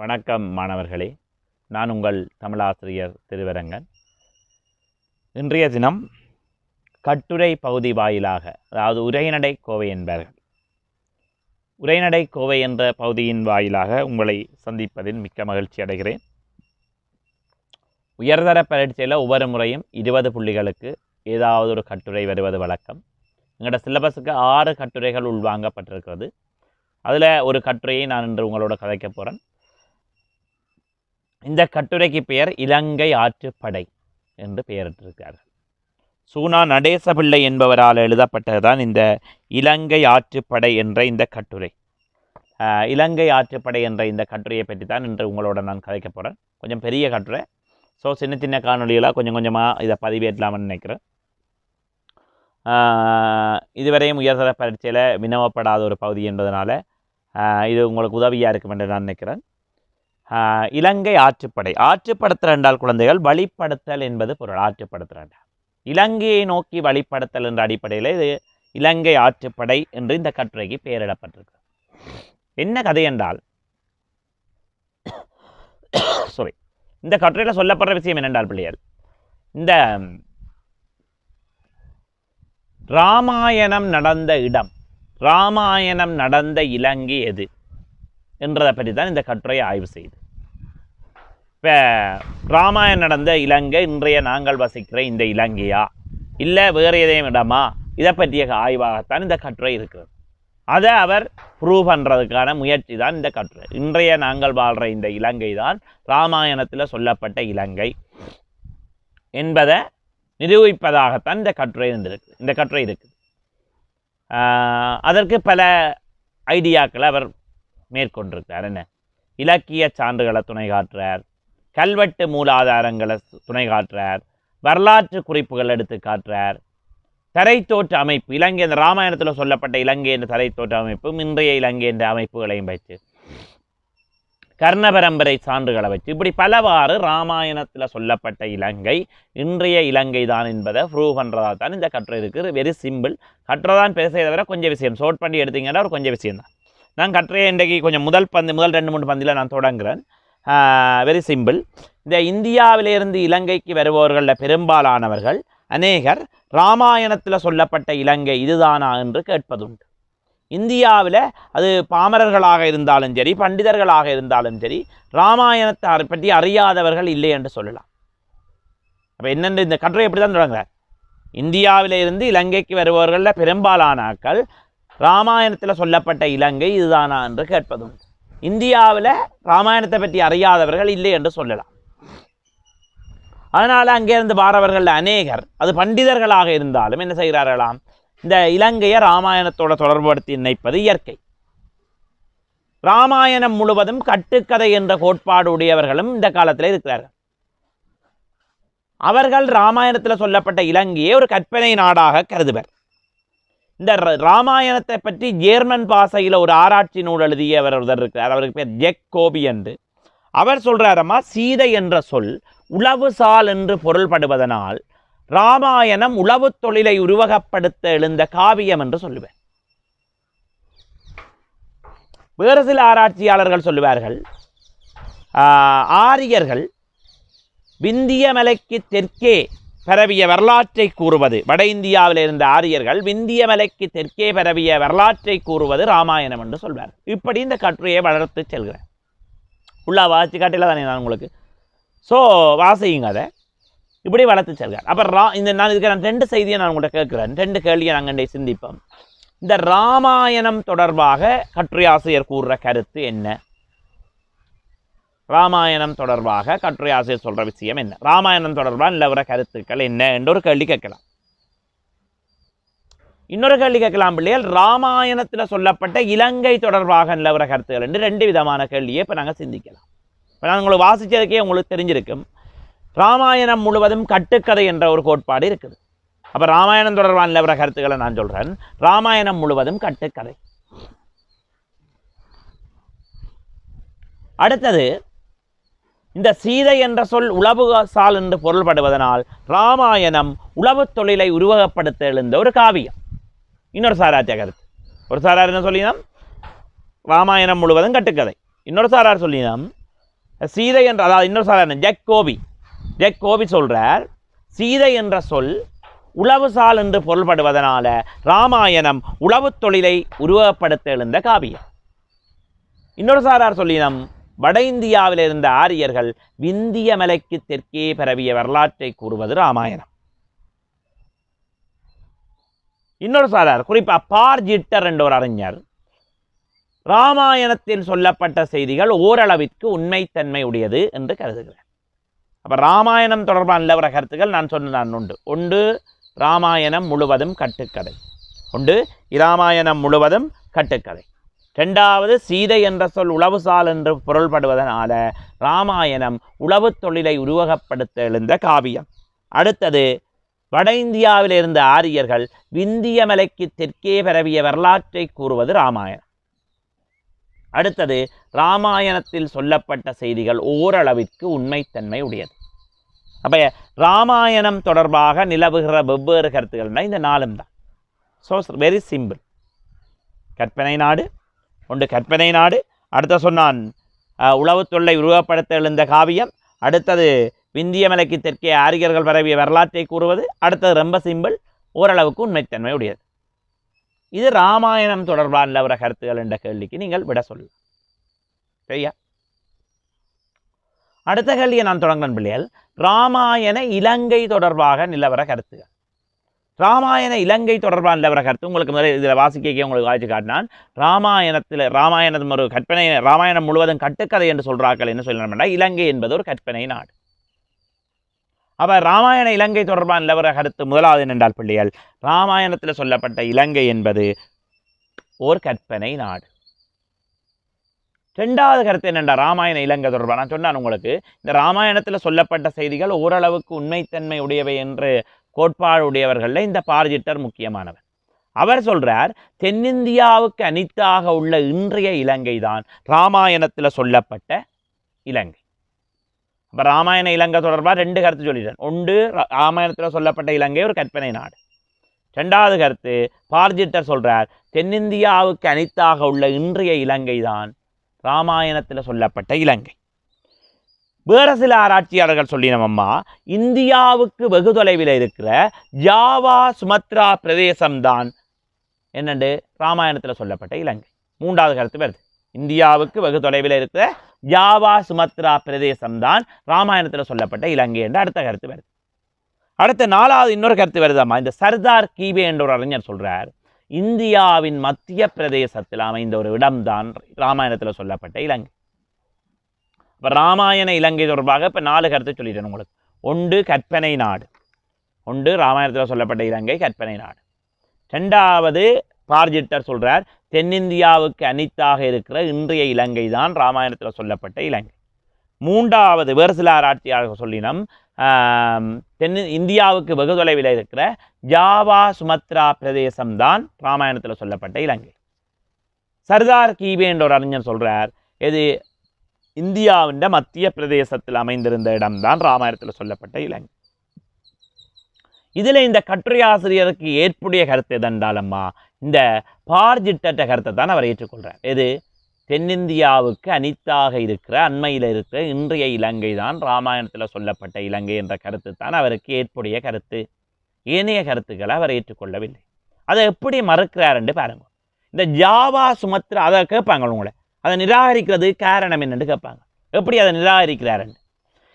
வணக்கம் மாணவர்களே. நான் உங்கள் தமிழாசிரியர் திருவரங்கன். இன்றைய தினம் கட்டுரை பகுதி வாயிலாக அதாவது உரைநடை கோவை என்பார்கள். உரைநடை கோவை என்ற பகுதியின் வாயிலாக உங்களை சந்திப்பதில் மிக்க மகிழ்ச்சி அடைகிறேன். உயர்தர பரீட்சையில் ஒவ்வொரு முறையும் இருபது புள்ளிகளுக்கு ஏதாவது ஒரு கட்டுரை வருவது வழக்கம். எங்களோட சிலபஸுக்கு ஆறு கட்டுரைகள் உள்வாங்கப்பட்டிருக்கிறது. அதில் ஒரு கட்டுரையை நான் இன்று உங்களோட கதைக்க போகிறேன் இந்த கட்டுரைக்கு பெயர் இலங்கை ஆற்றுப்படை என்று பெயரிட்டிருக்கிறார்கள். சூனா நடேசபிள்ளை என்பவரால் எழுதப்பட்டதுதான் இந்த இலங்கை ஆற்றுப்படை என்ற இந்த கட்டுரை. இலங்கை ஆற்றுப்படை என்ற இந்த கட்டுரையை பற்றி தான் இன்று உங்களோட நான் கதைக்க போகிறேன் கொஞ்சம் பெரிய கட்டுரை. ஸோ சின்ன சின்ன காணொலிகளாக கொஞ்சம் கொஞ்சமாக இதை பதிவேற்றலாம்னு நினைக்கிறேன். இதுவரையும் உயர்தர பரீட்சையில் வினவப்படாத ஒரு பகுதி என்பதனால் இது உங்களுக்கு உதவியாக இருக்கும் என்று நான் நினைக்கிறேன். இலங்கை ஆற்றுப்படை. ஆற்றுப்படுத்தல் என்றால் குழந்தைகள் வழிப்படுத்தல் என்பது பொருள். ஆற்றுப்படுத்தல் என்றால். இலங்கையை நோக்கி வழிப்படுத்தல் என்ற அடிப்படையில் இது இலங்கை ஆற்றுப்படை என்று இந்த கட்டுரைக்கு பெயரிடப்பட்டிருக்கு. என்ன கதை என்றால் சாரி இந்த கட்டுரையில் சொல்லப்படுற விஷயம் என்னென்றால் பிள்ளைகள் இந்த ராமாயணம் நடந்த இடம் ராமாயணம் நடந்த இலங்கை எது? என்றதை பற்றி தான் இந்த கட்டுரையை ஆய்வு செய்து இப்போ ராமாயணம் நடந்த இலங்கை இன்றைய நாங்கள் வசிக்கிற இந்த இலங்கையா? இல்லை வேறு எதையும் இடமா? இதை பற்றிய ஆய்வாகத்தான் இந்த கட்டுரை இருக்கிறது. அதை அவர் ப்ரூவ் பண்ணுறதுக்கான முயற்சி தான் இந்த கட்டுரை. இன்றைய நாங்கள் வாழ்கிற இந்த இலங்கை தான் ராமாயணத்தில் சொல்லப்பட்ட இலங்கை என்பதை நிரூபிப்பதாகத்தான் இந்த கட்டுரை இருந்திருக்கு. இந்த கட்டுரை இருக்குது. அதற்கு பல ஐடியாக்களை அவர் மேற்கொண்டிருக்கிறார். என்ன? இலக்கிய சான்றுகளை துணை காட்டுறார். கல்வெட்டு மூலாதாரங்களை துணை காட்டுறார். வரலாற்று குறிப்புகள் எடுத்து காட்டுறார். தரைத்தோற்ற அமைப்பு இலங்கை இந்த ராமாயணத்தில் சொல்லப்பட்ட இலங்கை என்ற தரைத்தோற்ற அமைப்பும் இன்றைய இலங்கை என்ற அமைப்புகளையும் வச்சு கர்ண பரம்பரை சான்றுகளை வச்சு இப்படி பலவாறு ராமாயணத்தில் சொல்லப்பட்ட இலங்கை இன்றைய இலங்கை தான் என்பதை ப்ரூவ் பண்ணுறதா தான் இந்த கட்டுரை இருக்குது. வெரி சிம்பிள் கட்டுரை தான் பேசுறதை தவிர கொஞ்சம் விஷயம். ஷோர்ட் பண்ணி எடுத்தீங்கன்னா ஒரு கொஞ்சம் விஷயம் தான். நான் கட்டுரையை இன்றைக்கு கொஞ்சம் முதல் பந்து முதல் ரெண்டு மூணு பந்தில் நான் தொடங்குறேன். வெரி சிம்பிள் இந்த இந்தியாவிலிருந்து இலங்கைக்கு வருபவர்களில் பெரும்பாலானவர்கள் அநேகர் ராமாயணத்தில் சொல்லப்பட்ட இலங்கை இதுதானா என்று கேட்பதுண்டு. இந்தியாவில் அது பாமரர்களாக இருந்தாலும் சரி பண்டிதர்களாக இருந்தாலும் சரி ராமாயணத்தை பற்றி அறியாதவர்கள் இல்லை என்று சொல்லலாம். அப்போ என்னென்று இந்த கட்டுரை எப்படி தான் தொடங்குறார்? இந்தியாவில இருந்து இலங்கைக்கு வருபவர்களில் பெரும்பாலானாக்கள் ராமாயணத்தில் சொல்லப்பட்ட இலங்கை இதுதானா என்று கேட்பதுண்டு. இந்தியாவில் ராமாயணத்தை பற்றி அறியாதவர்கள் இல்லை என்று சொல்லலாம். அதனால் அங்கேருந்து வாரவர்கள் அநேகர் அது பண்டிதர்களாக இருந்தாலும் என்ன செய்கிறார்களாம்? இந்த இலங்கையை ராமாயணத்தோட தொடர்புபடுத்தி நினைப்பது இயற்கை. ராமாயணம் முழுவதும் கட்டுக்கதை என்ற கோட்பாடு உடையவர்களும் இந்த காலத்தில் இருக்கிறார்கள். அவர்கள் ராமாயணத்தில் சொல்லப்பட்ட இலங்கையை ஒரு கற்பனை நாடாக கருதுவர். இந்த ராமாயணத்தை பற்றி ஜேர்மன் பாசையில் ஒரு ஆராய்ச்சி நூல் எழுதிய அவர் ஒருத்தர் இருக்கிறார். அவருக்கு பேர் ஜெக் கோபி என்று. அவர் சொல்கிறாரம்மா சீதை என்ற சொல் உளவுசால் என்று பொருள்படுவதனால் ராமாயணம் உளவுத் தொழிலை உருவகப்படுத்த எழுந்த காவியம் என்று சொல்லுவேன் வேறு சில ஆராய்ச்சியாளர்கள் சொல்லுவார்கள் ஆரியர்கள் விந்திய மலைக்கு தெற்கே பரவிய வரலாற்றை கூறுவது. வட இந்தியாவில் இருந்த ஆரியர்கள் விந்திய மலைக்கு தெற்கே பரவிய வரலாற்றை கூறுவது ராமாயணம் என்று சொல்வார். இப்படி இந்த கட்டுரையை வளர்த்து செல்கிறேன். உள்ள வாசி காட்டில தானே நான் உங்களுக்கு. ஸோ வாசியுங்க அதை. இப்படி வளர்த்து செல்கிறார். அப்போ ரா இந்த நான் இதுக்கு நான் ரெண்டு செய்தியை நான் உங்கள்கிட்ட கேட்குறேன். ரெண்டு கேள்வியை நாங்கள் சிந்திப்போம். இந்த ராமாயணம் தொடர்பாக கட்டுரை ஆசிரியர் கூறுற கருத்து என்ன? ராமாயணம் தொடர்பாக கட்டுரை ஆசிரியர் சொல்ற விஷயம் என்ன? ராமாயணம் தொடர்பாக நிலவர கருத்துக்கள் என்ன என்ற ஒரு கேள்வி கேட்கலாம். இன்னொரு கேள்வி கேட்கலாம் பிள்ளைகள். ராமாயணத்தில் சொல்லப்பட்ட இலங்கை தொடர்பாக நிலவர கருத்துக்கள் என்று ரெண்டு விதமான கேள்வியை இப்போ நாங்கள் சிந்திக்கலாம். இப்போ நான் உங்களுக்கு வாசிச்சதுக்கே உங்களுக்கு தெரிஞ்சிருக்கும். ராமாயணம் முழுவதும் கட்டுக்கதை என்ற ஒரு கோட்பாடு இருக்குது. அப்போ ராமாயணம் தொடர்பான நிலவர கருத்துக்களை நான் சொல்கிறேன் ராமாயணம் முழுவதும் கட்டுக்கதை. அடுத்தது இந்த சீதை என்ற சொல் உளவு சால் என்று பொருள்படுவதனால் ராமாயணம் உளவுத் தொழிலை உருவகப்படுத்த எழுந்த ஒரு காவியம். இன்னொரு சாராத்திய கருத்து ஒரு சாரார் என்ன சொல்லினோம் ராமாயணம் முழுவதும் கட்டுக்கதை. இன்னொரு சாரார் சொல்லினோம் சீதை என்ற அதாவது இன்னொரு சாரார் ஜெக் கோபி. ஜெக் கோபி சொல்கிறார் சீதை என்ற சொல் உளவுசால் என்று பொருள்படுவதனால ராமாயணம் உளவுத் தொழிலை உருவகப்படுத்த எழுந்த காவியம். இன்னொரு சாரார் சொல்லினம் வட இந்தியாவில் இருந்த ஆரியர்கள் விந்திய மலைக்கு தெற்கே பரவிய வரலாற்றை கூறுவது ராமாயணம். இன்னொரு சாரார் குறிப்பாக பார்ஜிட்டர் என்ற ஒரு அறிஞர் ராமாயணத்தில் சொல்லப்பட்ட செய்திகள் ஓரளவிற்கு உண்மைத்தன்மை உடையது என்று கருதுகிறார். அப்போ ராமாயணம் தொடர்பான நிலவர கருத்துக்கள் நான் சொன்னதான் உண்டு. ஒன்று ராமாயணம் முழுவதும் கட்டுக்கதை. உண்டு இராமாயணம் முழுவதும் கட்டுக்கதை. ரெண்டாவது சீதை என்ற சொல் உளவுசால் என்று பொருள்படுவதனால ராமாயணம் உளவுத் தொழிலை உருவகப்படுத்த எழுந்த காவியம். அடுத்தது வட இந்தியாவில் இருந்த ஆரியர்கள் விந்திய மலைக்கு தெற்கே பரவிய வரலாற்றை கூறுவது ராமாயணம். அடுத்தது ராமாயணத்தில் சொல்லப்பட்ட செய்திகள் ஓரளவிற்கு உண்மைத்தன்மை உடையது. அப்போ ராமாயணம் தொடர்பாக நிலவுகிற வெவ்வேறு கருத்துக்கள்னா இந்த நாளும் தான் ஸோ வெரி சிம்பிள் கற்பனை நாடு ஒன்று கற்பனை நாடு. அடுத்த சொன்னான் அஹ், தொல்லை உருவப்படுத்த எழுந்த காவியம். அடுத்தது விந்திய மலைக்கு தெற்கே ஆரியர்கள் பரவிய வரலாற்றை கூறுவது. அடுத்தது ரொம்ப சிம்பிள் ஓரளவுக்கு உண்மைத்தன்மை உடையது. இது ராமாயணம் தொடர்பான நிலவர கருத்துகள் என்ற கேள்விக்கு நீங்கள் விட சொல்லலாம் சரியா? அடுத்த கேள்வியை நான் தொடங்கினேன் பிள்ளைகள். ராமாயண இலங்கை தொடர்பாக நிலவர கருத்துகள். ராமாயண இலங்கை தொடர்பான நிலவர கருத்து. உங்களுக்கு முதல்ல இதில் வாசிக்க உங்களுக்கு வாய்ச்சி காட்டினான் ராமாயணத்தில் ராமாயணம் ஒரு கற்பனை ராமாயணம் முழுவதும் கட்டுக்கதை என்று சொல்கிறார்கள் என்ன சொல்லணும்னா இலங்கை என்பது ஒரு கற்பனை நாடு. அப்போ ராமாயண இலங்கை தொடர்பான நிலவர கருத்து முதலாவது என்னென்றால் பிள்ளைகள் ராமாயணத்தில் சொல்லப்பட்ட இலங்கை என்பது ஓர் கற்பனை நாடு. ரெண்டாவது கருத்து என்னென்றா ராமாயண இலங்கை தொடர்பாக நான் சொன்னான் உங்களுக்கு இந்த ராமாயணத்தில் சொல்லப்பட்ட செய்திகள் ஓரளவுக்கு உண்மைத்தன்மை உடையவை என்று கோட்பாடுடையவர்களில் இந்த பார்ஜிட்டர் முக்கியமானவர். அவர் சொல்கிறார் தென்னிந்தியாவுக்கு அனித்தாக உள்ள இன்றைய இலங்கை தான் ராமாயணத்தில் சொல்லப்பட்ட இலங்கை. அப்போ ராமாயண இலங்கை தொடர்பாக ரெண்டு கருத்து சொல்லிட்டேன் ஒன்று ரா- ராமாயணத்தில் சொல்லப்பட்ட இலங்கை ஒரு கற்பனை நாடு. ரெண்டாவது கருத்து பார்ஜிட்டர் சொல்கிறார் தென்னிந்தியாவுக்கு அனித்தாக உள்ள இன்றைய இலங்கை தான் ராமாயணத்தில் சொல்லப்பட்ட இலங்கை. வேறு சில ஆராய்ச்சியாளர்கள் சொல்லினோம் அம்மா இந்தியாவுக்கு வெகு தொலைவில் இருக்கிற ஜாவா சுமத்ரா பிரதேசம்தான். என்னண்டு? ராமாயணத்தில் சொல்லப்பட்ட இலங்கை. மூன்றாவது கருத்து வருது. இந்தியாவுக்கு வெகு தொலைவில் இருக்கிற ஜாவா சுமத்ரா பிரதேசம்தான் ராமாயணத்தில் சொல்லப்பட்ட இலங்கை என்று அடுத்த கருத்து வருது. அடுத்த நாலாவது இன்னொரு கருத்து வருதாம்மா இந்த சர்தார் கீபே என்ற ஒரு அறிஞர் சொல்கிறார் இந்தியாவின் மத்திய பிரதேசத்தில் அமைந்த ஒரு இடம்தான் ராமாயணத்தில் சொல்லப்பட்ட இலங்கை. இப்போ ராமாயண இலங்கை தொடர்பாக இப்போ நாலு கருத்தை சொல்லிட்டேன் உங்களுக்கு. ஒன்று கற்பனை நாடு. ஒன்று ராமாயணத்தில் சொல்லப்பட்ட இலங்கை கற்பனை நாடு. ரெண்டாவது பார்ஜிட்டர் சொல்கிறார் தென்னிந்தியாவுக்கு அனித்தாக இருக்கிற இன்றைய இலங்கை தான் ராமாயணத்தில் சொல்லப்பட்ட இலங்கை. மூன்றாவது வேறு சில ஆராய்ச்சியாளர்கள் சொல்லினம் தென் இந்தியாவுக்கு வெகு தொலைவில் இருக்கிற ஜாவா சுமத்ரா பிரதேசம்தான் ராமாயணத்தில் சொல்லப்பட்ட இலங்கை. சர்தார் கீபே என்ற ஒரு அறிஞர் சொல்கிறார் இது இந்தியாவின் மத்திய பிரதேசத்தில் அமைந்திருந்த இடம்தான் ராமாயணத்தில் சொல்லப்பட்ட இலங்கை. இதில் இந்த கட்டுரையாசிரியருக்கு ஏற்புடைய கருத்து எதென்றாலம்மா இந்த பார்ஜிட்ட கருத்தை தான் அவர் ஏற்றுக்கொள்கிறார் எது? தென்னிந்தியாவுக்கு அனித்தாக இருக்கிற அண்மையில் இருக்கிற இன்றைய இலங்கை தான் ராமாயணத்தில் சொல்லப்பட்ட இலங்கை என்ற கருத்து தான் அவருக்கு ஏற்புடைய கருத்து. ஏனைய கருத்துக்களை அவர் ஏற்றுக்கொள்ளவில்லை. அதை எப்படி மறுக்கிறாருன்னு பாருங்க. இந்த ஜாவா சுமத்ரா அதை கேட்பாங்க உங்களை. அதை நிராகரிக்கிறது காரணம் என்னென்று கேட்பாங்க. எப்படி அதை நிராகரிக்கிறாருன்னு?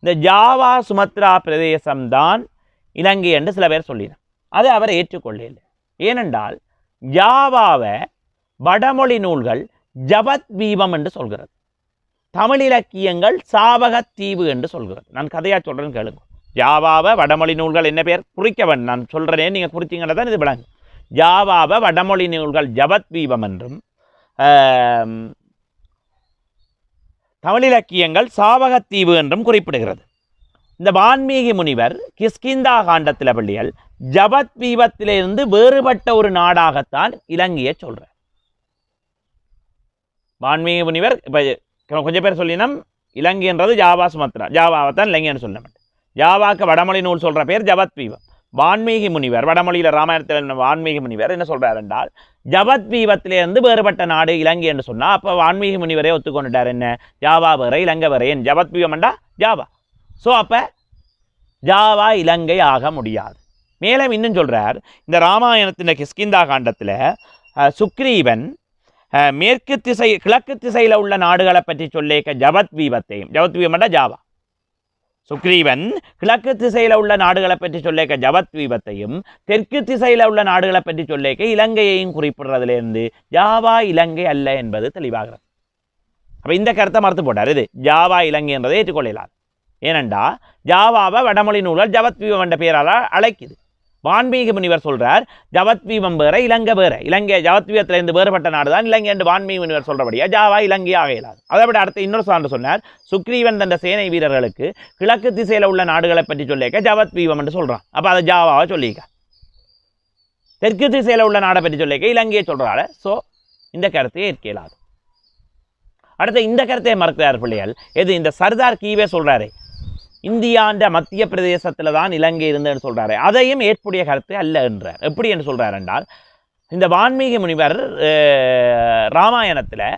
இந்த ஜாவா சுமத்ரா பிரதேசம்தான் இலங்கை என்று சில பேர் சொல்லிடும் அதை அவர் ஏற்றுக்கொள்ளவில்லை. ஏனென்றால் ஜாவாவை வடமொழி நூல்கள் ஜபத் தீபம் என்று சொல்கிறது. தமிழ் இலக்கியங்கள் சாவகத் தீவு என்று சொல்கிறது. நான் கதையாக சொல்கிறேன்னு கேளுங்க. ஜாவாவை வடமொழி நூல்கள் என்ன பேர்? குறிக்கவன். நான் சொல்கிறேன் நீங்கள் குறிச்சிங்கன்னா தான் இது விளங்கும். ஜாவாவை வடமொழி நூல்கள் ஜபத் தீபம் என்றும் தமிழிலக்கியங்கள் சாவகத்தீவு தீவு என்றும் குறிப்பிடுகிறது. இந்த வான்மீகி முனிவர் கிஸ்கிந்தா காண்டத்தில் பள்ளிகள் ஜபத் தீபத்திலிருந்து வேறுபட்ட ஒரு நாடாகத்தான் இலங்கையை சொல்கிறார் வான்மீகி முனிவர் இப்போ கொஞ்சம் பேர் சொல்லினோம் இலங்கைன்றது ஜாவா சுமத்ரா ஜாவாவை தான் இலங்கைன்னு சொல்ல மாட்டேன் ஜாவாக்கு வடமொழி நூல் சொல்ற பேர் ஜபத் தீபம் வான்மீகி முனிவர் வடமொழியில் ராமாயணத்தில் வான்மீகி முனிவர் என்ன சொல்கிறார் என்றால் ஜபத்வீபத்திலிருந்து வேறுபட்ட நாடு இலங்கை என்று சொன்னால் அப்போ வான்மீகி முனிவரே ஒத்துக்கொண்டுட்டார் என்ன? ஜாவா வரை இலங்கை வேற ஏன்? ஜபத்வீபம்ண்டா ஜாவா. ஸோ அப்போ ஜாவா இலங்கை ஆக முடியாது. மேலும் இன்னும் சொல்கிறார் இந்த ராமாயணத்தின் கிஸ்கிந்தா காண்டத்தில் சுக்ரீவன் மேற்கு திசை கிழக்கு திசையில் உள்ள நாடுகளை பற்றி சொல்லேக்க ஜபத்வீபத்தையும் ஜபத்வீபம்டா ஜாவா. சுக்ரீவன் கிழக்கு திசையில் உள்ள நாடுகளை பற்றி சொல்லேக்க ஜபத்வீபத்தையும் தெற்கு திசையில் உள்ள நாடுகளை பற்றி சொல்லேக்க இலங்கையையும் குறிப்பிடுறதுலேருந்து ஜாவா இலங்கை அல்ல என்பது தெளிவாகிறது. அப்போ இந்த கருத்தை மறுத்து போட்டார். இது ஜாவா இலங்கை என்றதை ஏற்றுக்கொள்ளலாம் ஏனெண்டா ஜாவாவை வடமொழி நூலால் ஜபத்வீபம் என்ற பெயரால் அழைக்குது. வான்மீக முனிவர் சொல்றார் ஜவத்வீபம் வேற இலங்கை வேற. இலங்கை ஜபத்வீபத்திலிருந்து வேறுபட்ட நாடு தான் இலங்கை என்று வான்மீக முனிவர் சொல்றபடியா ஜாவா இலங்கை ஆக இயலாது. அதை விட அடுத்த இன்னொரு சான்று சொன்னார் சுக்ரீவன் தந்த சேனை வீரர்களுக்கு கிழக்கு திசையில் உள்ள நாடுகளை பற்றி சொல்லியிருக்க ஜவத்வீபம் என்று சொல்றான். அப்போ அதை ஜாவாவை சொல்லியிருக்க. தெற்கு திசையில் உள்ள நாடை பற்றி சொல்லியிருக்க இலங்கையை சொல்றாரு. ஸோ இந்த கருத்தையே ஏற்க இயலாது. இந்த கருத்தை மறுக்கிறார் பிள்ளைகள். எது? இந்த சர்தார் கீவே சொல்றாரு இந்தியாண்ட மத்திய பிரதேசத்தில் தான் இலங்கை இருந்ததுன்னு சொல்கிறாரு அதையும் ஏற்புடைய கருத்து அல்ல என்றார். எப்படி என்று சொல்கிறார் என்றால் இந்த வான்மீக முனிவர் ராமாயணத்தில்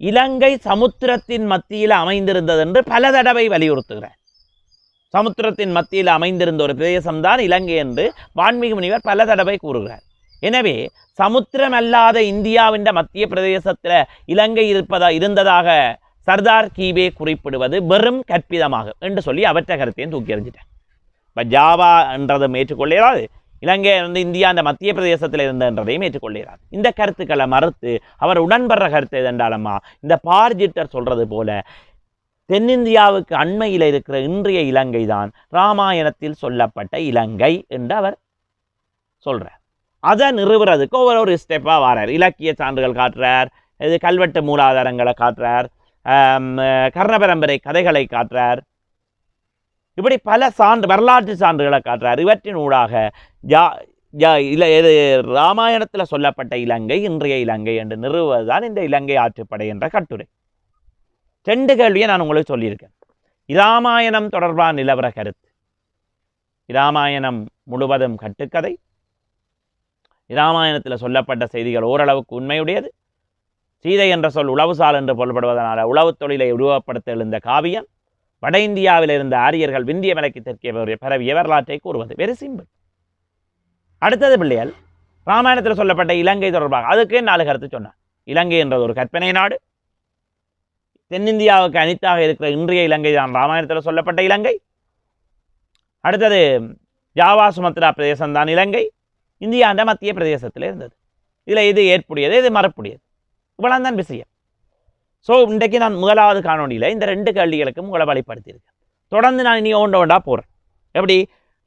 இலங்கை சமுத்திரத்தின் மத்தியில் அமைந்திருந்தது என்று பல தடவை வலியுறுத்துகிறார். சமுத்திரத்தின் மத்தியில் அமைந்திருந்த ஒரு பிரதேசம்தான் இலங்கை என்று வான்மீக முனிவர் பல தடவை கூறுகிறார். எனவே சமுத்திரம் அல்லாத இந்தியாவின் மத்திய பிரதேசத்தில் இலங்கை இருப்பதா இருந்ததாக சர்தார் கீவே குறிப்பிடுவது வெறும் கற்பிதமாக என்று சொல்லி அவற்றை கருத்தையும் தூக்கி எறிஞ்சிட்டேன் இப்போ ஜாவா என்றதும் ஏற்றுக்கொள்ளாது இலங்கை வந்து இந்தியா அந்த மத்திய பிரதேசத்தில் இருந்தன்றதையும் ஏற்றுக்கொள்கிறார். இந்த கருத்துக்களை மறுத்து அவர் உடன்படுற கருத்து எதென்றாலம்மா இந்த பார்ஜிட்டர் சொல்றது போல தென்னிந்தியாவுக்கு அண்மையில் இருக்கிற இன்றைய இலங்கை தான் ராமாயணத்தில் சொல்லப்பட்ட இலங்கை என்று அவர் சொல்றார். அதை நிறுவுறதுக்கு ஒவ்வொரு ஒரு ஸ்டெப்பாக வாரார் இலக்கிய சான்றுகள் காட்டுறார் இது கல்வெட்டு மூலாதாரங்களை காட்டுறார் கர்ணபரம்பரை கதைகளை காட்டுறார். இப்படி பல சான்று வரலாற்று சான்றுகளை காட்டுறார். இவற்றின் ஊடாக ஜா ஜா இல இது ராமாயணத்தில் சொல்லப்பட்ட இலங்கை இன்றைய இலங்கை என்று நிறுவுவதுதான் இந்த இலங்கை ஆற்றுப்படை என்ற கட்டுரை. ரெண்டு கேள்வியை நான் உங்களுக்கு சொல்லியிருக்கேன். இராமாயணம் தொடர்பான நிலவர கருத்து. இராமாயணம் முழுவதும் கட்டுக்கதை. இராமாயணத்தில் சொல்லப்பட்ட செய்திகள் ஓரளவுக்கு உண்மையுடையது. சீதை என்ற சொல் உளவுசால் என்று பொருள்படுவதனால் உளவுத் தொழிலை உருவப்படுத்த எழுந்த காவியம் வட இந்தியாவில் இருந்த ஆரியர்கள் விந்திய மலைக்கு தெற்கே பரவிய- பரவிய வரலாற்றை கூறுவது? Very simple. அடுத்தது பிள்ளைகள் ராமாயணத்தில் சொல்லப்பட்ட இலங்கை தொடர்பாக அதுக்கே நாலு கருத்து சொன்னார். இலங்கை என்றது ஒரு கற்பனை நாடு. தென்னிந்தியாவுக்கு அனித்தாக இருக்கிற இன்றைய இலங்கை தான் ராமாயணத்தில் சொல்லப்பட்ட இலங்கை. அடுத்தது ஜாவா சுமத்ரா பிரதேசம் தான் இலங்கை. இந்தியாண்ட மத்திய பிரதேசத்தில் இருந்தது. இதில் இது ஏற்புடையது இது மறப்புடையது. இவ்வளவு தான் விஷயம் ஸோ இன்றைக்கு நான் முதலாவது காணொலியில் இந்த ரெண்டு கேள்விகளுக்கும் உங்களை வழிப்படுத்தியிருக்கேன். தொடர்ந்து நான் இனி ஓண்ட ஓண்டா போகிறேன் எப்படி?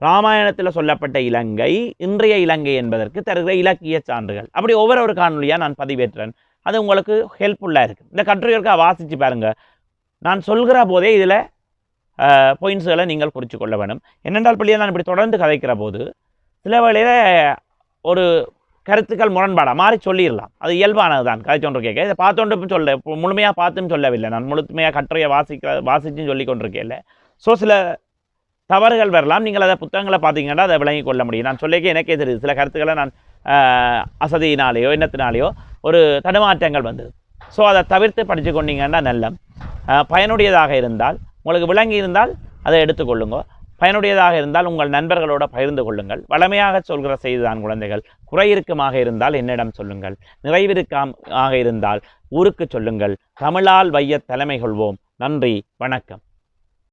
ராமாயணத்தில் சொல்லப்பட்ட இலங்கை இன்றைய இலங்கை என்பதற்கு தருகிற இலக்கிய சான்றுகள். அப்படி ஒவ்வொரு ஒரு காணொலியாக நான் பதிவேற்றுறேன் அது உங்களுக்கு ஹெல்ப்ஃபுல்லாக இருக்குது இந்த கட்டுரைகளுக்கு வாசித்து பாருங்கள் நான் சொல்கிற போதே இதில் பாயிண்ட்ஸுகளை நீங்கள் குறித்து கொள்ள வேணும். என்னென்றால் பிள்ளையை நான் இப்படி தொடர்ந்து கதைக்கிற போது சில வேளையில் ஒரு கருத்துக்கள் முரண்பாடாக மாறி சொல்லிடலாம். அது இயல்பானது தான் கதை சொல்ற கேட்க. இதை பார்த்தோண்டு சொல்ல முழுமையாக பார்த்துன்னு சொல்லவில்லை. நான் முழுமையாக கட்டுரையை வாசிக்க வாசிச்சும் சொல்லி கொண்டிருக்கேன் ஸோ சில தவறுகள் வரலாம். நீங்கள் அதை புத்தகங்களை பார்த்தீங்கன்னா அதை விளங்கி கொள்ள முடியும். நான் சொல்லிக்க எனக்கே தெரியுது. சில கருத்துக்களை நான் அசதியினாலேயோ எண்ணத்தினாலேயோ ஒரு தடுமாற்றங்கள் வந்தது. ஸோ அதை தவிர்த்து படித்து கொண்டீங்கன்னா நல்லம் பயனுடையதாக இருந்தால் உங்களுக்கு விளங்கி இருந்தால் அதை எடுத்துக்கொள்ளுங்க பயனுடையதாக இருந்தால் உங்கள் நண்பர்களோடு பகிர்ந்து கொள்ளுங்கள். வளமையாக சொல்கிற செய்திதான் குழந்தைகள். குறையிருக்கமாக இருந்தால் என்னிடம் சொல்லுங்கள். நிறைவிருக்காமாக இருந்தால் ஊருக்கு சொல்லுங்கள். தமிழால் வைய தலைமை கொள்வோம். நன்றி. வணக்கம்.